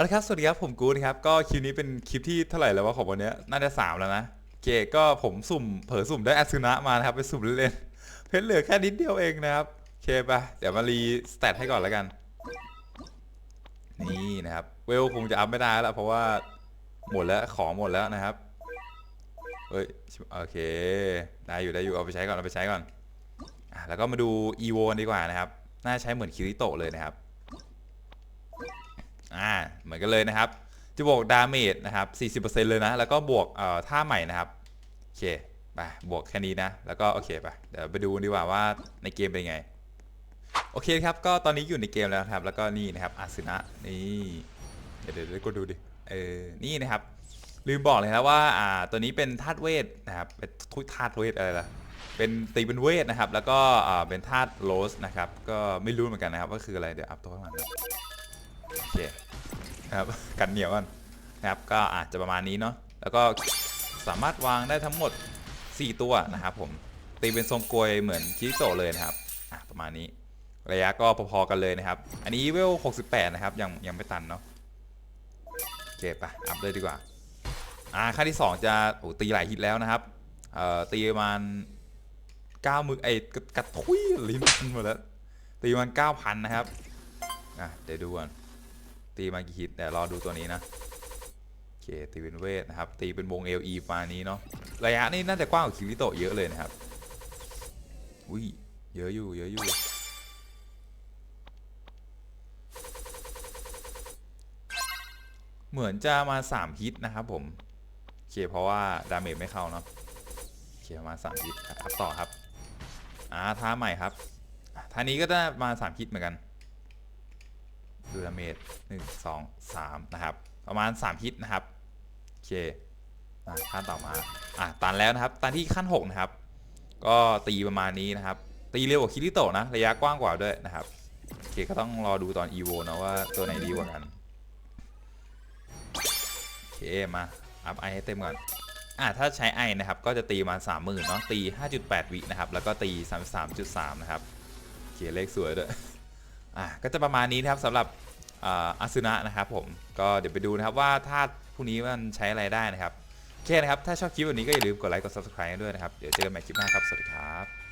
เอาละครับ สวัสดีครับ ผมกูดครับ ก็คลิปนี้เป็นคลิปที่เท่าไหร่แล้ววะของวันนี้น่าจะสามแล้วนะโอเคก็ผมสุ่มเผลอสุ่มได้อาซึนะมานะครับไปสุ่มเล่นๆเพชรเหลือแค่นิดเดียวเองนะครับโอเคปะเดี๋ยวมารีสเตตให้ก่อนแล้วกัน นี่นะครับ เวลคงจะอัพไม่ได้แล้วเพราะว่าหมดแล้วของหมดแล้วนะครับเฮ้ยโอเค ได้อยู่ได้อยู่เอาไปใช้ก่อนเอาไปใช้ก่อนอะแล้วก็มาดู EVO กันดีกว่านะครับ น่าใช้เหมือนคิริโตะเลยนะครับ อ่าเหมือนกันเลยนะครับ จะบวกดาเมจนะครับ 40%เลยนะ แล้วก็บวกเอ่อท่าใหม่นะครับ โอเค ไป บวกแค่นี้นะ แล้วก็โอเคไป เดี๋ยวไปดูดีกว่าว่าในเกมเป็นไง โอเคครับ ก็ตอนนี้อยู่ในเกมแล้วครับ แล้วก็นี่นะครับอาซึนะ นี่ เดี๋ยวเดี๋ยวก็ดูดิ เออ นี่นะครับ ลืมบอกเลยนะว่าอ่า ตัวนี้เป็นธาตุเวทนะครับ เป็นทุยธาตุเวทอะไรล่ะเป็นตีเป็นเวทนะครับ แล้วก็อ่าเป็นธาตุโรสนะครับ ก็ไม่รู้เหมือนกันนะครับว่าคืออะไร เดี๋ยวอัพตัวให้มันครับ โอเคนะครับกันเหนียวกันนะครับก็อาจจะประมาณนี้เนาะแล้วก็สามารถวางได้ทั้งหมด 4 ตัวนะครับผมตีเป็นทรงกลวยเหมือนคิริโตะเลยนะครับอะประมาณนี้ระยะก็พอๆกันเลยนะครับ อันนี้เวล 68 นะครับ ยังยังไม่ตันเนาะโอเคปะอัพเลยดีกว่า อ่าขั้นที่ 2 จะโอ้ตีหลายฮิตแล้วนะครับ เอ่อ ตีประมาณ9มือไอ้กระทุยลิ้นหมดแล้ว ตีประมัน9,000 นะครับ อะเดี๋ยวดูก่อน ตีมากี่ฮิตเดี๋ยวรอดูตัวนี้นะโอเคตีเป็นเวทนะครับ ตีเป็นวง LE ประมาณนี้เนาะระยะนี่น่าจะกว้างกว่าคิริโตเยอะเลยนะครับอุ้ยเยอะอยู่เยอะอยู่เหมือนจะมา 3 ฮิตนะครับผมโอเคเพราะว่าดาเมจไม่เข้าเนาะโอเคมา 3 ฮิตครับต่อครับอ่าท่าใหม่ครับท่านี้ก็จะมา 3 ฮิตเหมือนกัน ดูดาเมจหนึ่งสองสามนะครับ ประมาณ 3 ฮิตนะครับ โอเคอะขั้นต่อมาอะตันแล้วนะครับ ตันที่ขั้น 6 นะครับ ก็ตีประมาณนี้นะครับ ตีเร็วกว่าคิริโตะนะ ระยะกว้างกว่าด้วยนะครับ โอเคก็ต้องรอดูตอน EVO นะว่าตัวไหนดีกว่ากัน โอเค มาอัพไอให้เต็มก่อนอะถ้าใช้ไอนะครับ ก็จะตีมา30,000เนาะตี 5.8 วินะครับ แล้วก็ตี 33.3 นะครับโอเคเลขสวยด้วย อะก็จะประมาณนี้นะครับสำหรับอ่าซึนะนะครับผมก็เดี๋ยวไปดูนะครับว่าธาตุพวกนี้มันใช้อะไรได้นะครับโอเคนะครับ ถ้าชอบคลิปแบบนี้ก็อย่าลืมกดไลค์กด subscribe ด้วยนะครับ เดี๋ยวเจอกันใหม่คลิปหน้าครับ สวัสดีครับ